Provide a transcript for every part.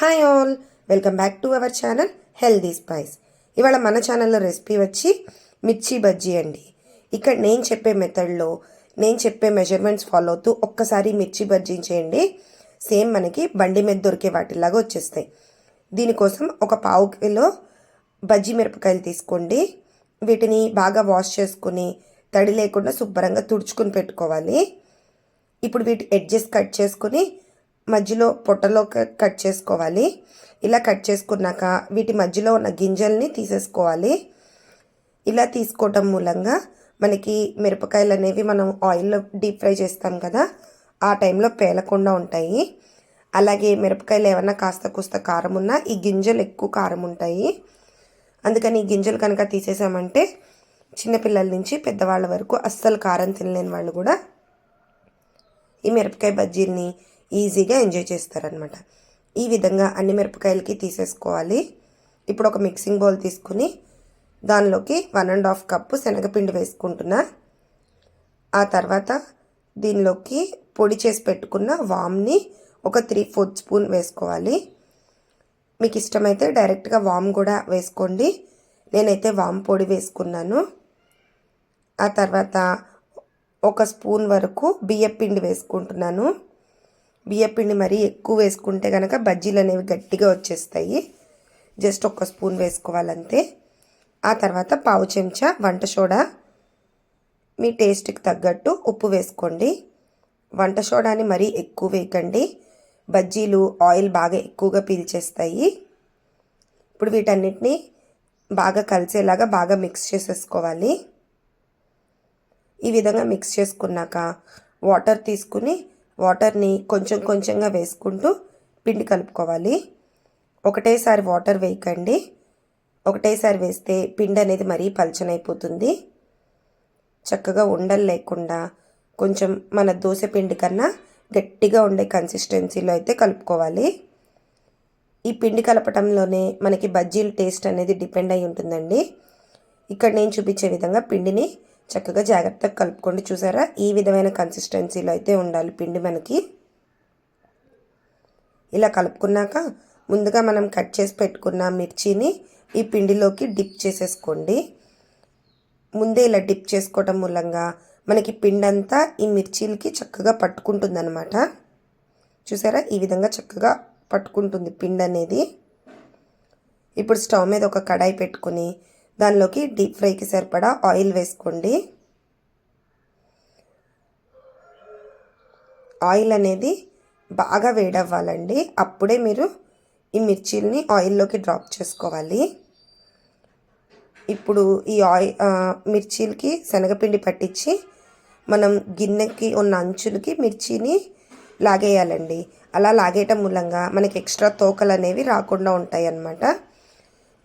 Hi all welcome back to our channel healthy spice ఇవాళ మన ఛానల్లో రెసిపీ వచ్చి మిర్చి బజ్జీ అండి. ఇక్కడ నేను చెప్పే మెథడ్లో నేను చెప్పే మెజర్మెంట్స్ ఫాలో అవుతూ ఒక్కసారి మిర్చి బజ్జీ చేయండి. సేమ్ మనకి బండి మీద దొరికే వాటిలాగా వచ్చేస్తాయి. దీనికోసం ఒక పావు కిలో బజ్జీ మిరపకాయలు తీసుకోండి. వీటిని బాగా వాష్ చేసుకుని తడి లేకుండా శుభ్రంగా తుడుచుకుని పెట్టుకోవాలి. ఇప్పుడు వీటి ఎడ్జెస్ కట్ చేసుకుని మధ్యలో పొట్టలో కట్ చేసుకోవాలి. ఇలా కట్ చేసుకున్నాక వీటి మధ్యలో ఉన్న గింజల్ని తీసేసుకోవాలి. ఇలా తీసుకోవటం మూలంగా మనకి మిరపకాయలు అనేవి మనం ఆయిల్లో డీప్ ఫ్రై చేస్తాం కదా ఆ టైంలో పేలకుండా ఉంటాయి. అలాగే మిరపకాయలు ఏమన్నా కాస్త కూస్త కారం ఉన్నా ఈ గింజలు ఎక్కువ కారం ఉంటాయి. అందుకని ఈ గింజలు కనుక తీసేసామంటే చిన్నపిల్లల నుంచి పెద్దవాళ్ళ వరకు అస్సలు కారం తినలేని వాళ్ళు కూడా ఈ మిరపకాయ బజ్జీల్ని ఈజీగా ఎంజాయ్ చేస్తారనమాట ఈ విధంగా అన్ని మిరపకాయలకి తీసేసుకోవాలి. ఇప్పుడు ఒక మిక్సింగ్ బౌల్ తీసుకుని దానిలోకి వన్ అండ్ హాఫ్ కప్పు శనగపిండి వేసుకుంటున్నా. ఆ తర్వాత దీనిలోకి పొడి చేసి పెట్టుకున్న వామ్ని ఒక త్రీ ఫోర్త్ స్పూన్ వేసుకోవాలి. మీకు ఇష్టమైతే డైరెక్ట్గా వామ్ కూడా వేసుకోండి. నేనైతే వామ్ పొడి వేసుకున్నాను. ఆ తర్వాత ఒక స్పూన్ వరకు బియ్యపిండి వేసుకుంటున్నాను. బియ్యపిండి మరీ ఎక్కువ వేసుకుంటే కనుక బజ్జీలు అనేవి గట్టిగా వచ్చేస్తాయి. జస్ట్ ఒక స్పూన్ వేసుకోవాలంతే. ఆ తర్వాత పావు చెంచా వంట సోడా. మీ టేస్ట్కి తగ్గట్టు ఉప్పు వేసుకోండి. వంట సోడాని మరీ ఎక్కువ వేయకండి. బజ్జీలు ఆయిల్ బాగా ఎక్కువగా పీల్చేస్తాయి. ఇప్పుడు వీటన్నిటిని బాగా కలిసేలాగా బాగా మిక్స్ చేసేసుకోవాలి. ఈ విధంగా మిక్స్ చేసుకున్నాక వాటర్ తీసుకుని వాటర్ని కొంచెం కొంచెంగా వేసుకుంటూ పిండి కలుపుకోవాలి. ఒకటేసారి వాటర్ వేయకండి. ఒకటేసారి వేస్తే పిండి అనేది మరీ పలచనైపోతుంది. చక్కగా ఉండలు లేకుండా కొంచెం మన దోశ పిండి కన్నా గట్టిగా ఉండే కన్సిస్టెన్సీలో అయితే కలుపుకోవాలి. ఈ పిండి కలపటంలోనే మనకి బజ్జీల టేస్ట్ అనేది డిపెండ్ అయి ఉంటుందండి. ఇక్కడ నేను చూపించే విధంగా పిండిని చక్కగా జాగ్రత్తగా కలుపుకోండి. చూసారా? ఈ విధమైన కన్సిస్టెన్సీలో అయితే ఉండాలి పిండి మనకి. ఇలా కలుపుకున్నాక ముందుగా మనం కట్ చేసి పెట్టుకున్న మిర్చిని ఈ పిండిలోకి డిప్ చేసేసుకోండి. ముందే ఇలా డిప్ చేసుకోవటం మూలంగా మనకి పిండి అంతా ఈ మిర్చీలకి చక్కగా పట్టుకుంటుందన్నమాట. చూసారా? ఈ విధంగా చక్కగా పట్టుకుంటుంది పిండి అనేది ఇప్పుడు స్టవ్ మీద ఒక కడాయి పెట్టుకుని దానిలోకి డీప్ ఫ్రైకి సరిపడా ఆయిల్ వేసుకోండి. ఆయిల్ అనేది బాగా వేడవ్వాలండి. అప్పుడే మీరు ఈ మిర్చిల్ని ఆయిల్లోకి డ్రాప్ చేసుకోవాలి. ఇప్పుడు ఈ ఆయిల్ మిర్చీలకి శనగపిండి పట్టించి మనం గిన్నెకి ఉన్న అంచులకి మిర్చిని లాగేయాలండి. అలా లాగేయటం మూలంగా మనకి ఎక్స్ట్రా తోకలు అనేవి రాకుండా ఉంటాయి అన్నమాట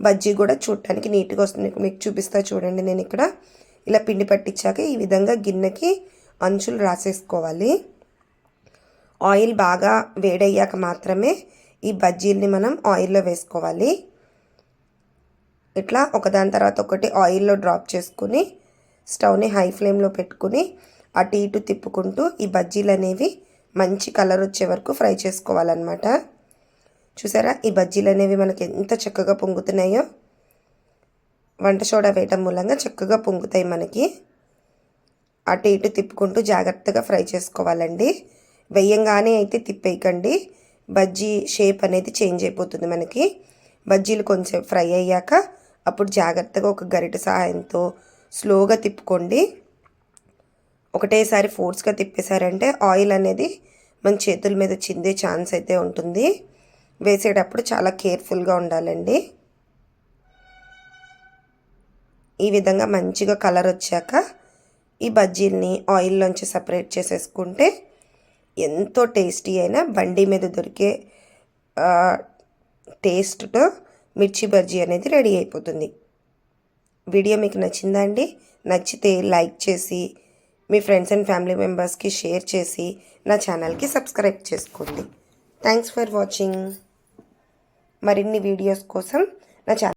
బజ్జీ కూడా చూడటానికి నీట్గా వస్తుంది. మీకు చూపిస్తా చూడండి. నేను ఇక్కడ ఇలా పిండి పట్టించాక ఈ విధంగా గిన్నెకి అంచులు రాసేసుకోవాలి. ఆయిల్ బాగా వేడయ్యాక మాత్రమే ఈ బజ్జీల్ని మనం ఆయిల్లో వేసుకోవాలి. ఇట్లా ఒకదాని తర్వాత ఒకటి ఆయిల్లో డ్రాప్ చేసుకుని స్టవ్ని హై ఫ్లేమ్లో పెట్టుకుని అటు ఇటు తిప్పుకుంటూ ఈ బజ్జీలు అనేవి మంచి కలర్ వచ్చే వరకు ఫ్రై చేసుకోవాలన్నమాట. చూసారా? ఈ బజ్జీలు అనేవి మనకి ఎంత చక్కగా పొంగుతున్నాయో? వంట సోడా వేయటం మూలంగా చక్కగా పొంగుతాయి మనకి. అటు ఇటు తిప్పుకుంటూ జాగ్రత్తగా ఫ్రై చేసుకోవాలండి. వెయ్యంగానే అయితే తిప్పేయకండి. బజ్జీ షేప్ అనేది చేంజ్ అయిపోతుంది మనకి. బజ్జీలు కొంచెం ఫ్రై అయ్యాక అప్పుడు జాగ్రత్తగా ఒక గరిట సహాయంతో స్లోగా తిప్పుకోండి. ఒకటేసారి ఫోర్స్గా తిప్పేశారంటే ఆయిల్ అనేది మన చేతుల మీద చిందే ఛాన్స్ అయితే ఉంటుంది. వేసేటప్పుడు చాలా కేర్ఫుల్గా ఉండాలండి. ఈ విధంగా మంచిగా కలర్ వచ్చాక ఈ బజ్జీల్ని ఆయిల్లోంచి సపరేట్ చేసేసుకుంటే ఎంతో టేస్టీ అయిన బండి మీద దొరికే టేస్ట్తో మిర్చి బజ్జీ అనేది రెడీ అయిపోతుంది. వీడియో మీకు నచ్చిందా అండి? నచ్చితే లైక్ చేసి మీ ఫ్రెండ్స్ అండ్ ఫ్యామిలీ మెంబర్స్కి షేర్ చేసి నా ఛానల్కి సబ్స్క్రైబ్ చేసుకోండి. Thanks for watching. మరిన్ని వీడియోస్ కోసం నా ఛానల్